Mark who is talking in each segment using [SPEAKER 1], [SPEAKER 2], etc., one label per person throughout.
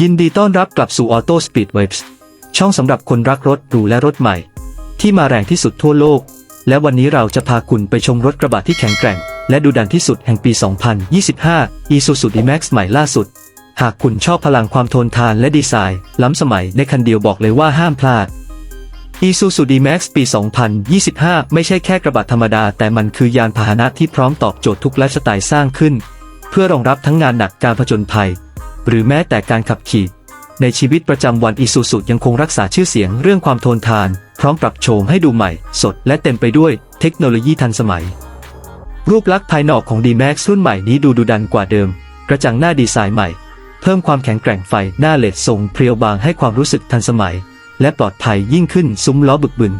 [SPEAKER 1] ยินดีต้อนรับกลับสู่ Auto Speed Waves ช่องสำหรับคนรักรถหรูและรถใหม่ ที่มาแรงที่สุดทั่วโลก และวันนี้เราจะพาคุณไปชมรถกระบะที่แข็งแกร่ง และดูดันที่สุดแห่งปี 2025 Isuzu D-Max ใหม่ล่าสุด หากคุณชอบพลังความทนทานและดีไซน์ ล้ำสมัยในคันเดียวบอกเลยว่าห้ามพลาด Isuzu D-Max ปี 2025 ไม่ใช่แค่กระบะธรรมดา แต่มันคือยานพาหนะที่พร้อมตอบโจทย์ทุกไลฟ์สไตล์สร้างขึ้น เพื่อรองรับทั้งงานหนักการผจญภัย หรือแม้แต่การขับขี่ ในชีวิตประจำวัน Isuzu ยังคงรักษาชื่อเสียงเรื่องความทนทาน พร้อมปรับโฉมให้ดูใหม่ สดและเต็มไปด้วยเทคโนโลยีทันสมัย รูปลักษณ์ภายนอกของ D-Max รุ่นใหม่นี้ดูดุดันกว่าเดิม กระจังหน้าดีไซน์ใหม่ เพิ่มความแข็งแกร่งไฟหน้าเลดทรงเพรียวบางให้ความรู้สึกทันสมัย และปลอดภัยยิ่งขึ้นซุ้มล้อบึกบึน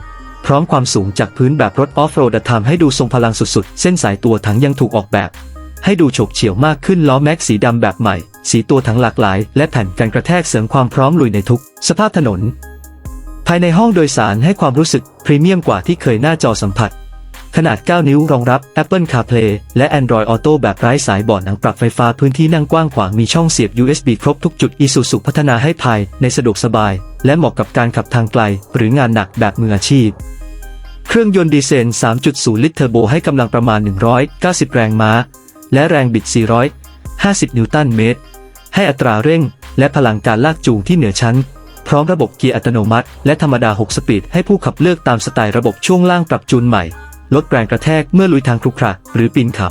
[SPEAKER 1] พร้อมความสูงจากพื้นแบบรถออฟโรดทำให้ดูทรงพลังสุดๆ เส้นสายตัวถังยังถูกออกแบบ ให้ดูฉบเฉี่ยวมากขึ้นล้อแม็กสีดำแบบใหม่ สีตัวถังหลากหลาย และแผ่นกันกระแทกเสริมความพร้อมลุยในทุก สภาพถนน ภายในห้องโดยสารให้ความรู้สึกพรีเมียมกว่าที่เคยหน้าจอสัมผัส ขนาด 9 นิ้วรองรับ Apple CarPlay และ Android Auto แบบไร้สายบอร์ดหนังปรับไฟฟ้าพื้นที่นั่งกว้างขวางมีช่องเสียบ USB ครบทุกจุด Isuzu พัฒนาให้ภายในสะดวกสบาย และเหมาะกับการขับทางไกล หรืองานหนักแบบมืออาชีพเครื่องยนต์ดีเซล3.0 ลิตรเทอร์โบให้กำลังประมาณ 190 แรงม้า และแรงบิด 450 นิวตันเมตร ให้อัตราเร่ง และพลังการลากจูงที่เหนือชั้น พร้อมระบบเกียร์อัตโนมัติ และธรรมดา 6 สปีดให้ผู้ขับเลือกตามสไตล์ระบบช่วงล่างปรับจูนใหม่ ลดแรงกระแทกเมื่อลุยทางครุขระหรือปีนเขา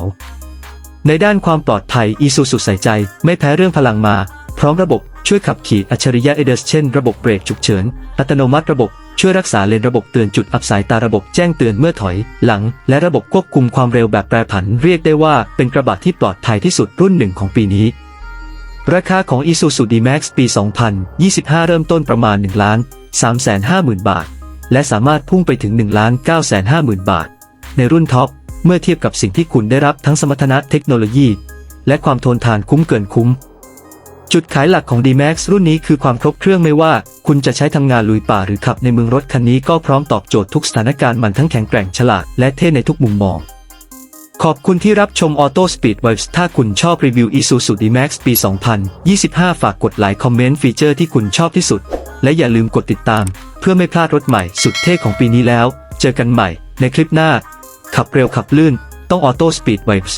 [SPEAKER 1] ในด้านความปลอดภัย Isuzu ใส่ใจ ไม่แพ้เรื่องพลังมา พร้อมระบบช่วยขับขี่อัจฉริยะ ADAS เช่น ระบบเบรกฉุกเฉิน อัตโนมัติระบบ ช่วยรักษาเลนระบบเตือนจุดอับสายตาระบบแจ้งเตือนเมื่อถอย หลัง และระบบควบคุมความเร็วแบบแปรผันเรียกได้ว่าเป็นกระบะที่ปลอดภัยที่สุดรุ่นหนึ่งของปีนี้ ราคาของ Isuzu D-Max ปี 2025 เริ่มต้นประมาณ1ล้าน350,000 บาท และสามารถพุ่งไปถึง1ล้าน950,000 บาท ในรุ่นท็อปเมื่อเทียบกับสิ่งที่คุณได้รับทั้งสมรรถนะเทคโนโลยี และความทนทานคุ้มเกินคุ้ม จุดขายหลักของ D-Max รุ่นนี้คือความครบเครื่องไม่ว่า คุณจะใช้ทำงานลุยป่าหรือขับในเมืองรถคันนี้ก็พร้อมตอบโจทย์ทุกสถานการณ์มันทั้งแข็งแกร่งฉลาดและเท่ในทุกมุมมอง ขอบคุณที่รับชม Auto Speed Waves ถ้าคุณชอบรีวิว Isuzu D-Max ปี 2025 ฝากกดไลค์คอมเมนต์ฟีเจอร์ที่คุณชอบที่สุด และอย่าลืมกดติดตาม เพื่อไม่พลาดรถใหม่สุดเท่ของปีนี้แล้ว เจอกันใหม่ในคลิปหน้า ขับเร็วขับลื่น ต้อง Auto Speed Waves